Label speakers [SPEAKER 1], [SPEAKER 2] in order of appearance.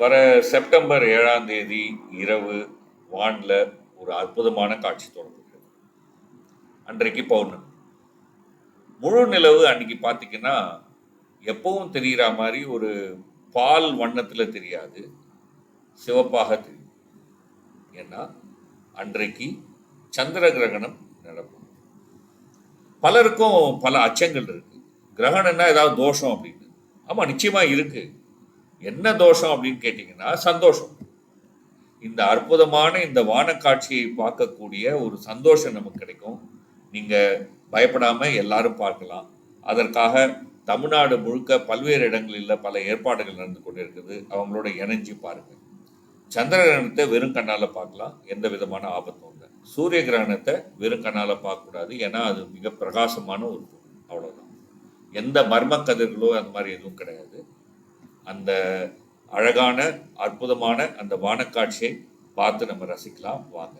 [SPEAKER 1] வர செப்டம்பர் ஏழாம் தேதி இரவு வானில் ஒரு அற்புதமான காட்சி தொடங்குகிறது. அன்றைக்கு பௌர்ணமி. முழு நிலவு அன்னைக்கு பார்த்தீங்கன்னா எப்பவும் தெரிகிற மாதிரி ஒரு பால் வண்ணத்தில் தெரியாது. சிவப்பாக தெரியும். ஏன்னா அன்றைக்கு சந்திர கிரகணம் நடக்கும். பலருக்கும் பல அச்சங்கள் இருக்கு. கிரகணம்னா ஏதாவது தோஷம் அப்படின்னு. ஆமாம் நிச்சயமாக இருக்குது என்ன தோஷம் அப்படின்னு கேட்டிங்கன்னா சந்தோஷம். இந்த அற்புதமான இந்த வானக்காட்சியை பார்க்கக்கூடிய ஒரு சந்தோஷம் நமக்கு கிடைக்கும். நீங்கள் பயப்படாமல் எல்லாரும் பார்க்கலாம். அதற்காக தமிழ்நாடு முழுக்க பல்வேறு இடங்களில் பல ஏற்பாடுகள் நடந்து கொண்டிருக்குது. அவங்களோட இணைஞ்சு பாருங்கள் சந்திர கிரகணத்தை வெறும் கண்ணால் பார்க்கலாம். எந்த விதமான ஆபத்தும் இல்லை. சூரிய கிரகணத்தை வெறும் கண்ணால் பார்க்கக்கூடாது. ஏன்னா அது மிக பிரகாசமான ஒரு பொருள். எந்த மர்ம கதிர்களோ அந்த மாதிரி எதுவும் கிடையாது. அந்த அழகான அற்புதமான அந்த வானக்காட்சியை பார்த்து நம்ம ரசிக்கலாம். வாங்க.